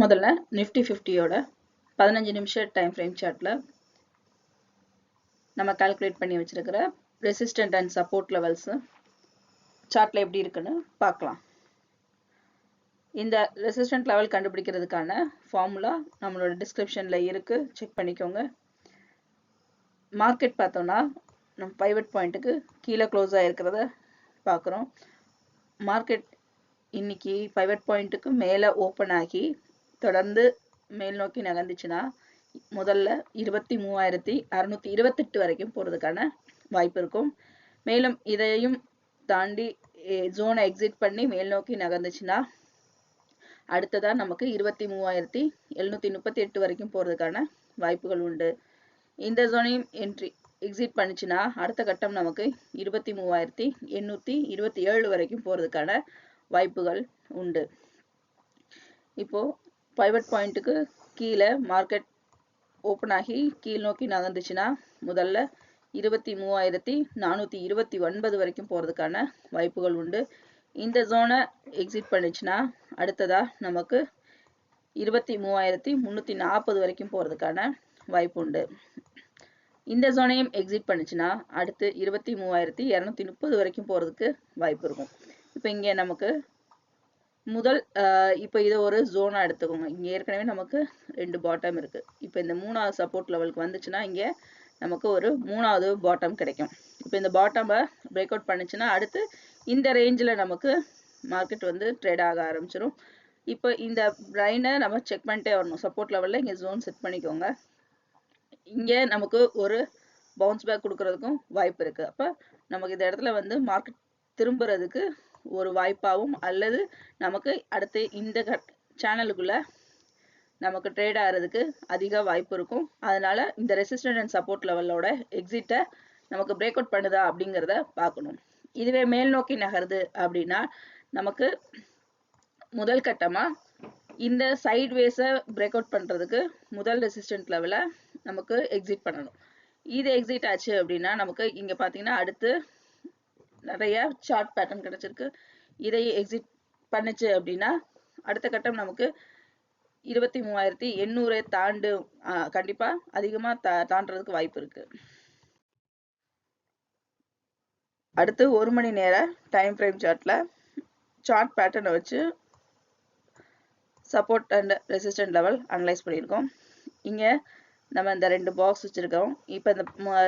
முதல்ல நிஃப்டி ஃபிஃப்டியோட பதினஞ்சு நிமிஷம் டைம் ஃப்ரேம் சார்ட்டில் நம்ம கால்குலேட் பண்ணி வச்சுருக்கிற ரெசிஸ்டன்ட் அண்ட் சப்போர்ட் லெவல்ஸு சார்ட்டில் எப்படி இருக்குன்னு பார்க்கலாம். இந்த ரெசிஸ்டன்ட் லெவல் கண்டுபிடிக்கிறதுக்கான ஃபார்முலா நம்மளோட டிஸ்கிரிப்ஷனில் இருக்குது செக் பண்ணிக்கோங்க. மார்க்கெட் பார்த்தோன்னா நம்ம பைவட் பாயிண்ட்டுக்கு கீழே க்ளோஸ் ஆகிருக்கிறத பார்க்குறோம். மார்க்கெட் இன்னைக்கு பைவட் பாயிண்ட்டுக்கு மேலே ஓப்பன் ஆகி தொடர்ந்து மேல் நோக்கி நகர்ந்துச்சுன்னா முதல்ல இருபத்தி மூவாயிரத்தி அறுநூத்தி இருபத்தெட்டு வரைக்கும் போகிறதுக்கான வாய்ப்பு இருக்கும். மேலும் இதையும் தாண்டி ஜோனை எக்ஸிட் பண்ணி மேல் நோக்கி நகர்ந்துச்சுன்னா அடுத்ததாக நமக்கு இருபத்தி மூவாயிரத்தி எழுநூத்தி முப்பத்தி எட்டு வரைக்கும் போகிறதுக்கான வாய்ப்புகள் உண்டு. இந்த ஜோனையும் என்ட்ரி எக்ஸிட் பண்ணிச்சுன்னா அடுத்த கட்டம் நமக்கு இருபத்தி மூவாயிரத்தி எண்ணூற்றி இருபத்தி ஏழு வரைக்கும் போகிறதுக்கான வாய்ப்புகள் உண்டு. இப்போ பைவட் பாயிண்ட்டுக்கு கீழே மார்க்கெட் ஓப்பன் ஆகி கீழ் நோக்கி நகர்ந்துச்சுன்னா முதல்ல இருபத்தி மூவாயிரத்தி நானூற்றி இருபத்தி ஒன்பது வரைக்கும் போகிறதுக்கான வாய்ப்புகள் உண்டு. இந்த ஜோனை எக்ஸிட் பண்ணுச்சுன்னா அடுத்ததாக நமக்கு இருபத்தி மூவாயிரத்தி முந்நூற்றி நாற்பது வரைக்கும் போகிறதுக்கான வாய்ப்பு உண்டு. இந்த ஜோனையும் எக்ஸிட் பண்ணுச்சுன்னா அடுத்து இருபத்தி மூவாயிரத்தி இரநூத்தி முப்பது வரைக்கும் போகிறதுக்கு வாய்ப்பு இருக்கும். இப்போ இங்கே நமக்கு முதல் இப்போ இதை ஒரு ஜோனாக எடுத்துக்கோங்க. இங்கே ஏற்கனவே நமக்கு ரெண்டு பாட்டம் இருக்குது இப்போ இந்த மூணாவது சப்போர்ட் லெவலுக்கு வந்துச்சுன்னா இங்கே நமக்கு ஒரு மூணாவது பாட்டம் கிடைக்கும். இப்போ இந்த பாட்டமை பிரேக் அவுட் பண்ணுச்சுன்னா அடுத்து இந்த ரேஞ்சில் நமக்கு மார்க்கெட் வந்து ட்ரேட் ஆக ஆரம்பிச்சிடும் இப்போ இந்த ப்ரைனை நம்ம செக் பண்ணிட்டே வரணும். சப்போர்ட் லெவலில் இங்கே ஜோன் செட் பண்ணிக்கோங்க. இங்கே நமக்கு ஒரு பவுன்ஸ் பேக் கொடுக்கறதுக்கும் வாய்ப்பு இருக்குது அப்போ நமக்கு இந்த இடத்துல வந்து மார்க்கெட் திரும்புறதுக்கு ஒரு வாய்ப்பாகவும் அல்லது நமக்கு அடுத்து இந்த சேனலுக்குள்ள நமக்கு ட்ரேட் ஆகிறதுக்கு அதிக வாய்ப்பு இருக்கும். அதனால இந்த ரெசிஸ்டன்ட் அண்ட் சப்போர்ட் லெவலோட எக்ஸிட்டை நமக்கு பிரேக் அவுட் பண்ணுதா அப்படிங்கிறத பார்க்கணும். இதுவே மேல் நோக்கி நகருது அப்படின்னா நமக்கு முதல் கட்டமாக இந்த சைட்வேஸை பிரேக் அவுட் பண்ணுறதுக்கு முதல் ரெசிஸ்டன்ட் லெவலை நமக்கு எக்ஸிட் பண்ணணும். இது எக்ஸிட் ஆச்சு அப்படின்னா நமக்கு இங்கே பார்த்தீங்கன்னா அடுத்து நிறைய சார்ட் பேட்டர்ன் கிடைச்சிருக்கு. இதை எக்ஸிட் பண்ணுச்சு அப்படின்னா அடுத்த கட்டம் நமக்கு இருபத்தி மூவாயிரத்தி எண்ணூறை தாண்டு கண்டிப்பா அதிகமா தா தாண்டறதுக்கு வாய்ப்பு இருக்கு. அடுத்து ஒரு மணி நேர டைம் ஃப்ரேம் சார்ட்ல சார்ட் பேட்டர்னை வச்சு support and resistant level analyse பண்ணியிருக்கோம். இங்கே நம்ம இந்த ரெண்டு பாக்ஸ் வச்சுருக்கோம். இப்போ இந்த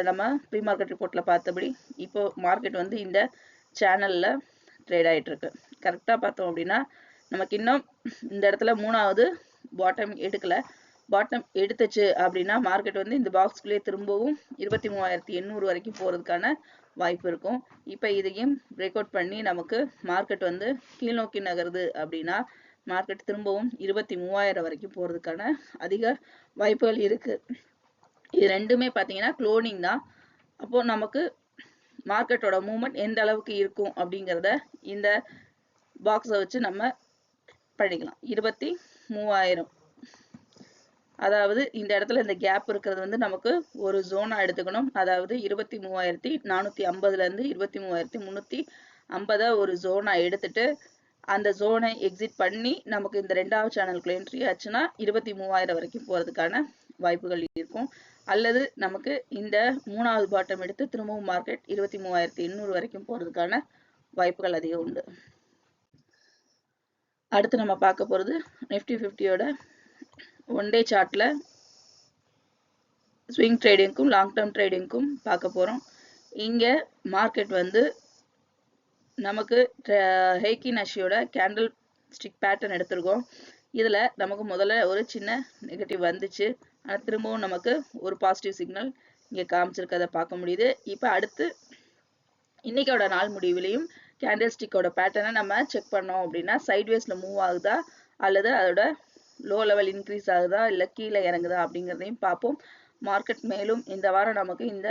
நம்ம ப்ரீ மார்க்கெட் ரிப்போர்ட்டில் பார்த்தபடி இப்போ மார்க்கெட் வந்து இந்த சேனலில் ட்ரேட் ஆகிட்டுருக்கு கரெக்டாக பார்த்தோம் அப்படின்னா நமக்கு இன்னும் இந்த இடத்துல மூணாவது பாட்டம் எடுக்கலை. பாட்டம் எடுத்துச்சு அப்படின்னா மார்க்கெட் வந்து இந்த பாக்ஸ்குள்ளேயே திரும்பவும் இருபத்தி மூவாயிரத்தி எண்ணூறு வரைக்கும் போகிறதுக்கான வாய்ப்பு இருக்கும். இப்போ இதையும் பிரேக் அவுட் பண்ணி நமக்கு மார்க்கெட் வந்து கீழ் நோக்கி நகருது அப்படின்னா மார்க்கெட் திரும்பவும் இருபத்தி மூவாயிரம் வரைக்கும் போகிறதுக்கான அதிக வாய்ப்புகள் இருக்குது இது ரெண்டுமே பார்த்தீங்கன்னா குளோனிங் தான். அப்போது நமக்கு மார்க்கெட்டோட மூமெண்ட் எந்த அளவுக்கு இருக்கும் அப்படிங்கிறத இந்த பாக்ஸை வச்சு நம்ம படிக்கலாம் இருபத்தி மூவாயிரம். அதாவது இந்த இடத்துல இந்த கேப் இருக்கிறது வந்து நமக்கு ஒரு ஜோனாக எடுத்துக்கணும். அதாவது இருபத்தி மூவாயிரத்தி நானூற்றி ஐம்பதுலேருந்து இருபத்தி மூவாயிரத்தி முந்நூற்றி ஐம்பதை ஒரு ஜோனாக எடுத்துட்டு அந்த ஜோனை எக்ஸிட் பண்ணி நமக்கு இந்த ரெண்டாவது சேனலுக்குள்ள என்ட்ரி ஆச்சுன்னா இருபத்தி மூவாயிரம் வரைக்கும் போகிறதுக்கான வாய்ப்புகள் இருக்கும். அல்லது நமக்கு இந்த மூணாவது பாட்டம் எடுத்து திரும்பவும் மார்க்கெட் இருபத்தி மூவாயிரத்தி எண்ணூறு வரைக்கும் போகிறதுக்கான வாய்ப்புகள் அதிகம் உண்டு. அடுத்து நம்ம பார்க்க போகிறது நிஃப்டி ஃபிஃப்டியோட ஒன் டே சார்ட்டில் ஸ்விங் ட்ரேடிங்க்கும் லாங் டேர்ம் ட்ரேடிங்க்கும் பார்க்க போகிறோம் இங்கே மார்க்கெட் வந்து நமக்கு ஹெய்கி நஷியோட கேண்டில் ஸ்டிக் பேட்டர்ன் எடுத்திருக்கோம். இதில் நமக்கு முதல்ல ஒரு சின்ன நெகட்டிவ் வந்துச்சு. ஆனால் திரும்பவும் நமக்கு ஒரு பாசிட்டிவ் சிக்னல் இங்கே காமிச்சிருக்கதை பார்க்க முடியுது. இப்போ அடுத்து இன்றைக்கோட நாள் முடிவிலையும் கேண்டில் ஸ்டிக்கோட பேட்டர்னை நம்ம செக் பண்ணோம் அப்படின்னா சைட்வேஸில் மூவ் ஆகுதா? அல்லது அதோட லோ லெவல் இன்க்ரீஸ் ஆகுதா? இல்லை கீழே இறங்குதா? அப்படிங்கிறதையும் பார்ப்போம். மார்க்கெட் மேலும் இந்த வாரம் நமக்கு இந்த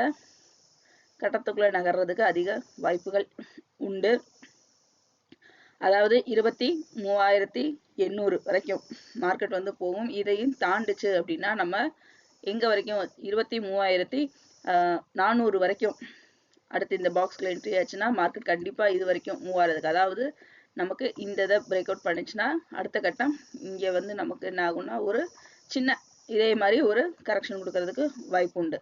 கட்டத்துக்குள்ளே நகர்றதுக்கு அதிக வாய்ப்புகள் உண்டு. அதாவது இருபத்தி மூவாயிரத்தி எண்ணூறு வரைக்கும் மார்க்கெட் வந்து போகும். இதையும் தாண்டுச்சு அப்படின்னா நம்ம எங்கே வரைக்கும்? இருபத்தி மூவாயிரத்தி நானூறு வரைக்கும் அடுத்து இந்த பாக்ஸ்க்குள்ள என்ட்ரி ஆச்சுன்னா மார்க்கெட் கண்டிப்பாக இது வரைக்கும் மூவ் ஆகிறதுக்கு அதாவது நமக்கு இந்த இதை பிரேக் அவுட் பண்ணுச்சுன்னா அடுத்த கட்டம் இங்கே வந்து நமக்கு என்ன ஆகும்னா ஒரு சின்ன இதே மாதிரி ஒரு கரெக்ஷன் கொடுக்கறதுக்கு வாய்ப்பு உண்டு.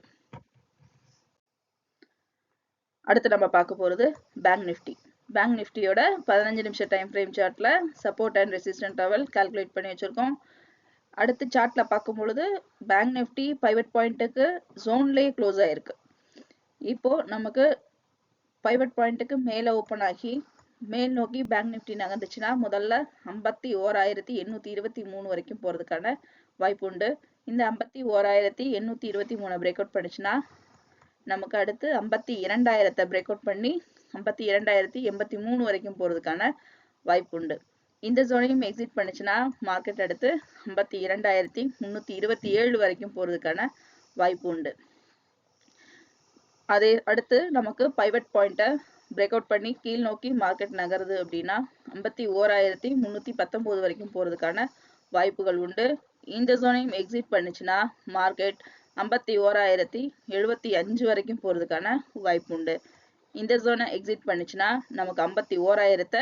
அடுத்து நம்ம பார்க்க போகிறது பேங்க் நிஃப்டி பேங்க் நிஃப்டியோட பதினஞ்சு நிமிஷம் டைம் ஃப்ரேம் சார்ட்டில் support and resistant level calculate பண்ணி வச்சுருக்கோம். அடுத்து சார்ட்டில் பார்க்கும் பொழுது பேங்க் நிஃப்டி பைவட் பாயிண்ட்டுக்கு ஜோன்லேயே க்ளோஸ் ஆகிருக்கு இப்போது நமக்கு பைவட் பாயிண்ட்டுக்கு மேலே ஓப்பன் ஆகி மேல் நோக்கி பேங்க் நிஃப்டி நகர்ந்துச்சுன்னா முதல்ல ஐம்பத்தி ஓராயிரத்தி எண்ணூற்றி இருபத்தி மூணு வரைக்கும் போகிறதுக்கான வாய்ப்பு உண்டு. இந்த ஐம்பத்தி ஓராயிரத்தி எண்ணூற்றி இருபத்தி மூணு பிரேக் அவுட் பண்ணுச்சுன்னா நமக்கு அடுத்து ஐம்பத்தி இரண்டாயிரத்தை பிரேக் அவுட் பண்ணி ஐம்பத்தி இரண்டாயிரத்தி எண்பத்தி மூணு வரைக்கும் போகிறதுக்கான வாய்ப்பு உண்டு. இந்த ஜோனையும் எக்ஸிட் பண்ணுச்சுன்னா மார்க்கெட் அடுத்து ஐம்பத்தி இரண்டாயிரத்தி முந்நூற்றி இருபத்தி ஏழு வரைக்கும் போகிறதுக்கான வாய்ப்பு உண்டு. அதே அடுத்து நமக்கு பைவட் பாயிண்ட்டை பிரேக் அவுட் பண்ணி கீழ் நோக்கி மார்க்கெட் நகருது அப்படின்னா ஐம்பத்தி ஓராயிரத்தி முந்நூற்றி பத்தொம்போது வரைக்கும் போகிறதுக்கான வாய்ப்புகள் உண்டு. இந்த ஜோனையும் எக்ஸிட் பண்ணுச்சுன்னா மார்க்கெட் ஐம்பத்தி ஓராயிரத்தி எழுபத்தி அஞ்சு வரைக்கும் போகிறதுக்கான வாய்ப்பு உண்டு. இந்த ஜோனை எக்ஸிட் பண்ணுச்சுன்னா நமக்கு ஐம்பத்தி ஓராயிரத்தை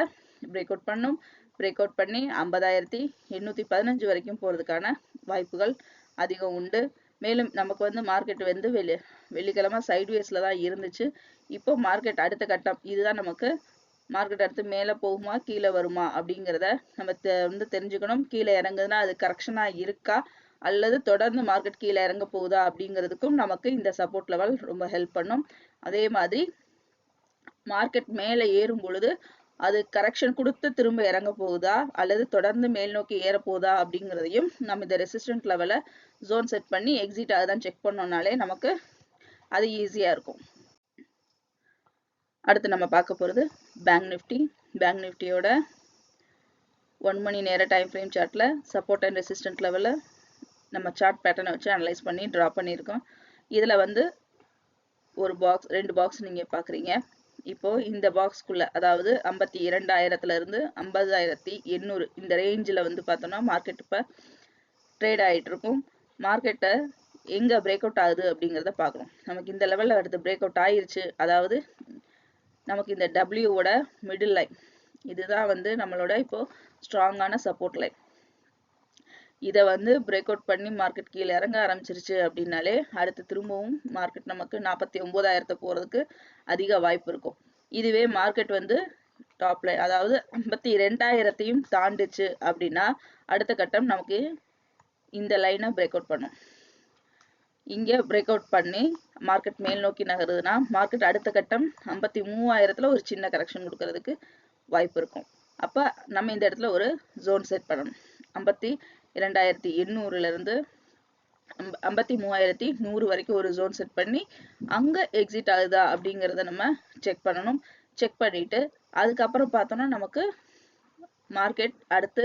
பிரேக் அவுட் பண்ணும். பிரேக் அவுட் பண்ணி ஐம்பதாயிரத்தி எண்ணூற்றி பதினஞ்சு வரைக்கும் போகிறதுக்கான வாய்ப்புகள் அதிகம் உண்டு. மேலும் நமக்கு வந்து மார்க்கெட் வந்து வெள்ளி வெள்ளிக்கிழமை சைட்வேஸில் தான் இருந்துச்சு. இப்போ மார்க்கெட் அடுத்த கட்டம் இதுதான் நமக்கு மார்க்கெட் அடுத்து மேலே போகுமா கீழே வருமா அப்படிங்கிறத நம்ம வந்து தெரிஞ்சுக்கணும். கீழே இறங்குதுன்னா அது கரெக்ஷனாக இருக்கா? அல்லது தொடர்ந்து மார்க்கெட் கீழே இறங்க போகுதா அப்படிங்கிறதுக்கும் நமக்கு இந்த சப்போர்ட் லெவல் ரொம்ப ஹெல்ப் பண்ணும். அதே மாதிரி மார்க்கெட் மேலே ஏறும் பொழுது அது கரெக்ஷன் கொடுத்து திரும்ப இறங்க போகுதா அல்லது தொடர்ந்து மேல் நோக்கி ஏற போகுதா அப்படிங்கிறதையும் நம்ம இந்த ரெசிஸ்டன்ட் லெவலை ஜோன் செட் பண்ணி எக்ஸிட் ஆகுதான் செக் பண்ணோம்னாலே நமக்கு அது ஈஸியாக இருக்கும். அடுத்து நம்ம பார்க்க போகிறது பேங்க் நிஃப்டி பேங்க் நிஃப்டியோட ஒன் மணி நேர டைம் ஃப்ரேம் சார்ட்டில் சப்போர்ட் அண்ட் ரெசிஸ்டன்ட் லெவலில் நம்ம சார்ட் பேட்டர்னை வச்சு அனலைஸ் பண்ணி ட்ரா பண்ணியிருக்கோம். இதில் வந்து ஒரு பாக்ஸ் ரெண்டு பாக்ஸ் நீங்கள் பார்க்குறீங்க இப்போது இந்த பாக்ஸ்க்குள்ளே அதாவது ஐம்பத்தி இரண்டாயிரத்துலேருந்து ஐம்பதாயிரத்தி எண்ணூறு இந்த ரேஞ்சில் வந்து பார்த்தோம்னா மார்க்கெட் இப்போ ட்ரேட் ஆகிட்டுருக்கும் மார்க்கெட்டை எங்கே பிரேக் அவுட் ஆகுது அப்படிங்கிறத பார்க்கணும் நமக்கு இந்த லெவலில் அடுத்து பிரேக் அவுட் ஆயிருச்சு. அதாவது நமக்கு இந்த டபிள்யூவோட மிடில் லைன் இதுதான் வந்து நம்மளோட இப்போ ஸ்ட்ராங்கான சப்போர்ட் லைன் இதை வந்து பிரேக் அவுட் பண்ணி மார்க்கெட் கீழே இறங்க ஆரம்பிச்சிருச்சு அப்படின்னாலே அடுத்து திரும்பவும் மார்க்கெட் நமக்கு நாற்பத்தி ஒன்பதாயிரத்தை போகிறதுக்கு அதிக வாய்ப்பு இருக்கும். இதுவே மார்க்கெட் வந்து டாப் லைன் அதாவது ஐம்பத்தி ரெண்டாயிரத்தையும் தாண்டுச்சு அப்படின்னா அடுத்த கட்டம் நமக்கு இந்த லைனை பிரேக் அவுட் பண்ணும். இங்கே பிரேக் அவுட் பண்ணி மார்க்கெட் மேல் நோக்கி நகருதுன்னா மார்க்கெட் அடுத்த கட்டம் ஐம்பத்தி மூவாயிரத்தில் ஒரு சின்ன கரெக்ஷன் கொடுக்கறதுக்கு வாய்ப்பு இருக்கும். அப்போ நம்ம இந்த இடத்துல ஒரு ஜோன் செட் பண்ணணும். ஐம்பத்தி இரண்டாயிரத்தி எண்ணூறுலேருந்து ஐம்பத்தி மூவாயிரத்தி நூறு வரைக்கும் ஒரு ஜோன் செட் பண்ணி அங்கே எக்ஸிட் ஆகுதா அப்படிங்கிறத நம்ம செக் பண்ணணும். செக் பண்ணிட்டு அதுக்கப்புறம் பார்த்தோன்னா நமக்கு மார்க்கெட் அடுத்து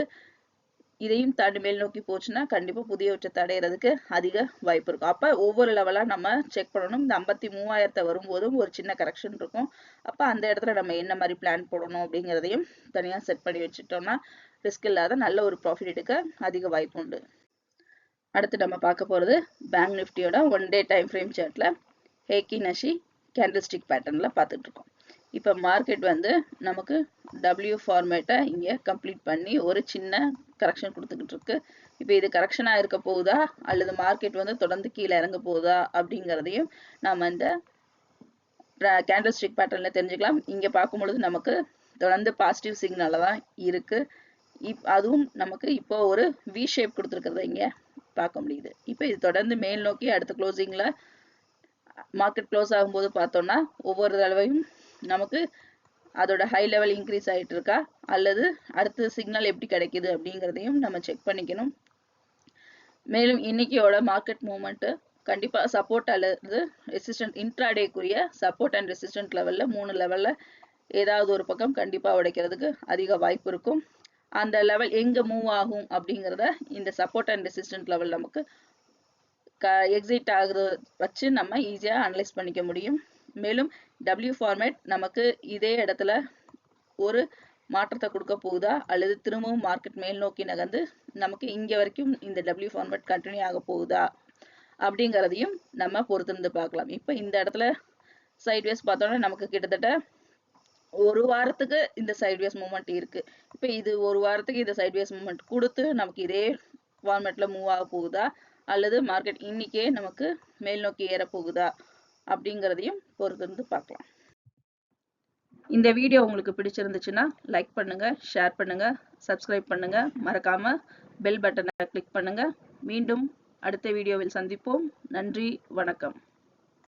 இதையும் தாண்டி மேல் நோக்கி போச்சுன்னா கண்டிப்பாக புதிய உச்சத்தை அடையிறதுக்கு அதிக வாய்ப்பு இருக்கும். அப்போ ஒவ்வொரு லெவலாக நம்ம செக் பண்ணணும். இந்த ஐம்பத்தி மூவாயிரத்தை வரும்போதும் ஒரு சின்ன கரெக்ஷன் இருக்கும். அப்போ அந்த இடத்துல நம்ம என்ன மாதிரி பிளான் போடணும் அப்படிங்கிறதையும் தனியாக செட் பண்ணி வச்சுட்டோம்னா ரிஸ்க் இல்லாத நல்ல ஒரு ப்ராஃபிட் எடுக்க அதிக வாய்ப்பு உண்டு. அடுத்து நம்ம பார்க்க போகிறது பேங்க் நிஃப்டியோட ஒன் டே டைம் ஃப்ரேம் சார்ட்டில் ஹேக்கி நஷி கேண்டில் ஸ்டிக் பேட்டர்னில் பார்த்துட்ருக்கோம் இப்போ மார்க்கெட் வந்து நமக்கு டபிள்யூ ஃபார்மேட்டை இங்கே கம்ப்ளீட் பண்ணி ஒரு சின்ன கரெக்ஷன் கொடுத்துக்கிட்டு இருக்கு. இப்போ இது கரெக்ஷனாக இருக்க போகுதா? அல்லது மார்க்கெட் வந்து தொடர்ந்து கீழே இறங்க போகுதா? அப்படிங்கிறதையும் நாம் இந்த கேண்டில் ஸ்டிக் பேட்டர்னில் தெரிஞ்சுக்கலாம். இங்கே பார்க்கும் பொழுது நமக்கு தொடர்ந்து பாசிட்டிவ் சிக்னலில் தான் இருக்குது இப் அதுவும் நமக்கு இப்போ ஒரு வி ஷேப் கொடுத்துருக்கிறத இங்கே பார்க்க முடியுது. இப்போ இது தொடர்ந்து மேல் நோக்கி அடுத்த க்ளோசிங்கில் மார்க்கெட் க்ளோஸ் ஆகும்போது பார்த்தோம்னா ஒவ்வொரு தடவையும் நமக்கு அதோட ஹை லெவல் இன்க்ரீஸ் ஆகிட்டு இருக்கா? அல்லது அடுத்த சிக்னல் எப்படி கிடைக்குது அப்படிங்கிறதையும் நம்ம செக் பண்ணிக்கணும். மேலும் இன்னைக்கியோட மார்க்கெட் மூமெண்ட்டு கண்டிப்பாக சப்போர்ட் அல்லது ரெசிஸ்டன்ட் இன்ட்ராடேக்குரிய சப்போர்ட் அண்ட் ரெசிஸ்டன்ட் லெவலில் மூணு லெவலில் ஏதாவது ஒரு பக்கம் கண்டிப்பாக உடைக்கிறதுக்கு அதிக வாய்ப்பு இருக்கும். அந்த லெவல் எங்கே மூவ் ஆகும் அப்படிங்கிறத இந்த சப்போர்ட் அண்ட் ரெசிஸ்டன்ட் லெவல் நமக்கு க எக்ஸிட் ஆகுறத வச்சு நம்ம ஈஸியாக அனலைஸ் பண்ணிக்க முடியும். மேலும் டபிள்யூ ஃபார்மேட் நமக்கு இதே இடத்துல ஒரு மாற்றத்தை கொடுக்க போகுதா? அல்லது திரும்பவும் மார்க்கெட் மேல் நோக்கி நகர்ந்து நமக்கு இங்கே வரைக்கும் இந்த டபிள்யூ ஃபார்மேட் கண்டினியூ ஆக போகுதா? அப்படிங்கிறதையும் நம்ம பொறுத்திருந்து பார்க்கலாம். இப்போ இந்த இடத்துல சைட்வேஸ் பார்த்தோன்னா நமக்கு கிட்டத்தட்ட ஒரு வாரத்துக்கு இந்த சைட்வேஸ் மூமெண்ட் இருக்கு. இப்போ இது ஒரு வாரத்துக்கு இந்த சைட்வேஸ் மூமெண்ட் கொடுத்து நமக்கு இதே ஃபார்மேட்ல மூவ் ஆக போகுதா? அல்லது மார்க்கெட் இன்னைக்கே நமக்கு மேல் நோக்கி ஏற போகுதா? அப்படிங்கிறதையும் பொறுத்திருந்து பார்க்கலாம். இந்த வீடியோ உங்களுக்கு பிடிச்சிருந்துச்சுன்னா லைக் பண்ணுங்க ஷேர் பண்ணுங்க சப்ஸ்கிரைப் பண்ணுங்க. மறக்காம பெல் பட்டனை கிளிக் பண்ணுங்க. மீண்டும் அடுத்த வீடியோவில் சந்திப்போம். நன்றி வணக்கம்.